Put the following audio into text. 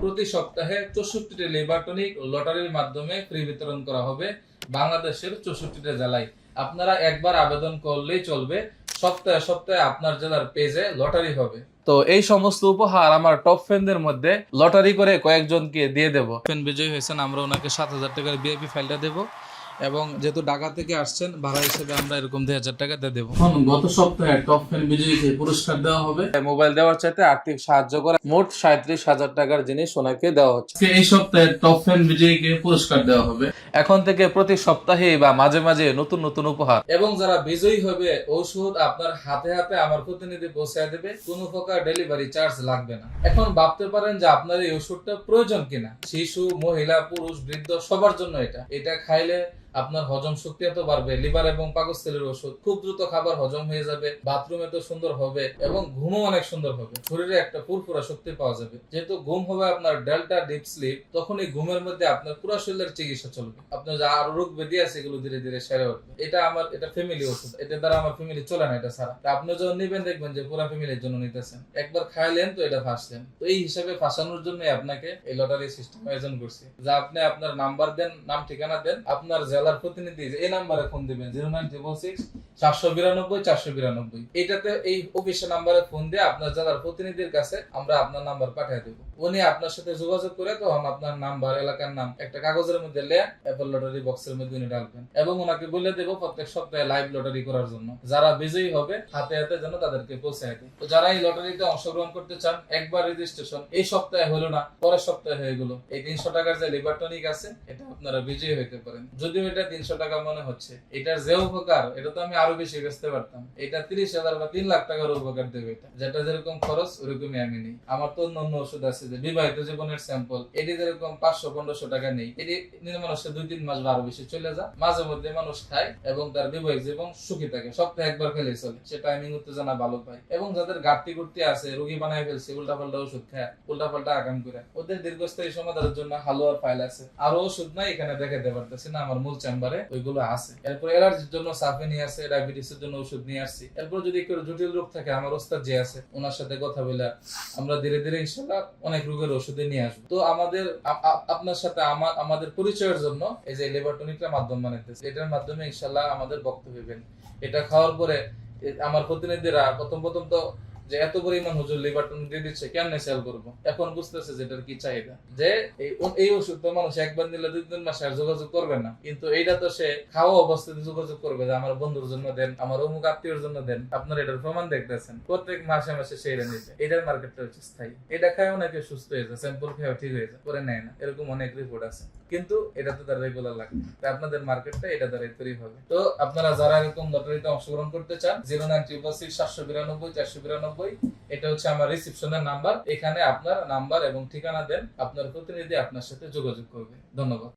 প্রতি সপ্তাহে চৌষট্টিটি liver tonic লটারির মাধ্যমে ফ্রি বিতরণ করা হবে বাংলাদেশের চৌষট্টিটা জেলায়। আপনারা একবার আবেদন করলেই চলবে। সপ্তাহে সপ্তাহে আপনার জেলার পেজে লটারি হবে। তো এই সমস্ত উপহার আমার টপ ফ্যানদের মধ্যে লটারি করে কয়েকজনকে দিয়ে দেব। ফ্যান বিজয়ী হয়েছেন, আমরা ওনাকে সাত হাজার টাকার বিআইপি ফাইলটা দেবো। এবং যেহেতু ঢাকা থেকে আসছেন ভাড়া হিসেবে আমরা এরকম দুই হাজার টাকা দিয়ে দেবো। গত সপ্তাহে টপ ফ্যান বিজয়ীকে পুরস্কার দেওয়া হবে। মোবাইল দেওয়ার চাইতে আর্থিক সাহায্য করে মোট সাঁত্রিশ হাজার টাকার জিনিস ওনাকে দেওয়া হচ্ছে। এই সপ্তাহে টপ ফ্যান বিজয়ীকে পুরস্কার দেওয়া হবে। এখন থেকে প্রতি সপ্তাহে বা মাঝে মাঝে নতুন নতুন উপহার। এবং যারা বিজয়ী হবে ঔষধ আপনার হাতে হাতে আমার প্রতিনিধি পৌঁছায় দেবে কোনো প্রকার ডেলিভারি চার্জ লাগবে না। এখন ভাবতে পারেন যে আপনার এই ওষুধটা প্রয়োজন কিনা। শিশু মহিলা পুরুষ বৃদ্ধ সবার জন্য এটা। এটা খাইলে আপনার হজম শক্তি এত বাড়বে, লিভার এবং পাকস্থলীর ওষুধ, খুব দ্রুত খাবার হজম হয়ে যাবে, বাথরুম এত সুন্দর হবে এবং ঘুমও অনেক সুন্দর হবে। শরীরে একটা ফুরফুরা শক্তি পাওয়া যাবে। যেহেতু ঘুম হবে আপনার ডেল্টা ডিপ স্লিপ, তখন এই ঘুমের মধ্যে আপনার পুরো শরীরের চিকিৎসা চলবে। আপনার যা আরও রোগ ব্যাধি আছে, এগুলো ধীরে ধীরে সেরে উঠবে। এটা আমার, এটা ফ্যামিলি ওষুধ। এটা দ্বারা আমার ফ্যামিলি চলে না এটা ছাড়া। আপনি যখন নিবেন, দেখবেন যে পুরো ফ্যামিলির জন্য নিতেছেন। একবার খাইলেন তো এটা ফাঁসলেন। তো এই হিসাবে ফাঁসানোর জন্য আপনাকে এই লটারি সিস্টেম আয়োজন করছি। যা আপনি আপনার নাম্বার দেন, নাম ঠিকানা দেন, আপনার জেলার প্রতিনিধি এই নাম্বারে ফোন দিবেন, জিরো নাইন ট্রিপল সিক্স, চারশো বিরানব্বই চারশো বিরানব্বই। এটাতে এই অফিসের নাম্বারে ফোন দিয়ে আপনার জেলার প্রতিনিধির কাছে আমরা আপনার নাম্বার পাঠিয়ে দেবো। উনি আপনার সাথে যোগাযোগ করে তখন আপনার নাম্বার, এলাকার নাম একটা কাগজের মধ্যে লে অ্যাপল লটারি বক্সের মধ্যে উনি ডালবেন এবং ওনাকে বলে দেবো প্রত্যেক সপ্তাহে লাইভ লটারি করার জন্য। যারা বিজয়ী হবে, হাতে হাতে যেন তাদেরকে পৌঁছায় দেয়। তো যারা এই লটারিতে অংশগ্রহণ করতে চান, একবার রেজিস্ট্রেশন এই সপ্তাহে হলো না, পরের সপ্তাহে হয়ে গেলো। এই তিনশো টাকার যে লিভার টনিক আছে, এটা আপনারা বিজয়ী হইতে পারেন। যদিও এটা তিনশো টাকা মনে হচ্ছে। এটার যে উপকার, এটা তো আমি আরও বেশি বেচতে পারতাম। এটা তিরিশ হাজার বা তিন লাখ টাকার উপকার দেবে এটা। যেটা যেরকম খরচ, ওরকমই আমি নেই। আমার তো অন্য ওষুধ আছে যে বিবাহিত জীবনের স্যাম্পল এটি যেরকম পাঁচশো, পনেরোশো টাকা নেই, এটি মানুষের দুই, তিন মাস বা আরও বেশি চলে যায়। মাঝে মধ্যে মানুষ খায় এবং তার বিবাহিত জীবন সুখী থাকে। সপ্তাহে একবার খেলে চলে। সে টাইমিং উত্তেজনা ভালো পায়। এবং যাদের ঘাটতি করতে আছে, রোগী বানায় ফেলছে উল্টা পাল্টা ওষুধ খায় উল্টা পাল্টা আগাম করে, ওদের দীর্ঘস্থায়ী সমাধানের জন্য হালুয়ার ফাইল আছে। আরও ওষুধ নাই, এখানে দেখাতে পারতেছি না, আমার মূল চেম্বারে, ওইগুলো আছে। এরপর অ্যালার্জির জন্য সাফে নিয়ে আসে, ডায়াবেটিসের জন্য ওষুধ নিয়ে আসছি এরপর যদি কেউ জটিল রোগ থাকে, আমার ওস্তাদ যে আছে, ওনার সাথে কথা বলে আমরা ধীরে ধীরে ইনশাল্লাহ অনেক রোগের ওষুধে নিয়ে আসব। তো আমাদের আপনার সাথে আমার, আমাদের পরিচয়ের জন্য এই যে লিভার টনিকটা মাধ্যম বানাইতেছে, এটার মাধ্যমে ইনশাল্লাহ আমাদের বক্তব্য এটা খাওয়ার পরে আমার প্রতিনিধিরা প্রথম প্রথম তো যে এত পরিমাণ হুজুর লিভার টনিক দিয়ে দিচ্ছে, কেমনে সেল করব? এখন বুঝতেছে যে এটার কি চাহিদা। যে এই ওষুধ তো মানুষ একবার নিলে দুই তিন মাসে আর যোগাযোগ করবে না। কিন্তু এইটা তো সে খাওয়া অবস্থাতে যোগাযোগ করবে যে আমার বন্ধুর জন্য দেন, আমার অমুক আত্মীয়র জন্য দেন, আপনারা এটার প্রমাণ দেখতেছেন। প্রত্যেক মাসে মাসে সেইটা নিতে এটার মার্কেটটা হচ্ছে স্থায়ী। এটা খায় অনেকে সুস্থ হয়ে যায় স্যাম্পল খেয়ে ঠিক হয়ে যায়, পরে নেয় না। এরকম অনেক রিপোর্ট আছে। কিন্তু এটা তো তার রেগুলার লাগবে। আপনাদের মার্কেটটা এটা দ্বারাই তৈরি হবে। তো আপনারা যারা এরকম লটারিতে অংশগ্রহণ করতে চান, জিরো নাইন ট্রিপল সিক্স সাতশো বিরানব্বই, চারশো বিরানব্বই, এটা হচ্ছে আমার রিসিপশনের নাম্বার এখানে আপনার নাম্বার এবং ঠিকানা দেন, আপনার প্রতিনিধি আপনার সাথে যোগাযোগ করবে। ধন্যবাদ।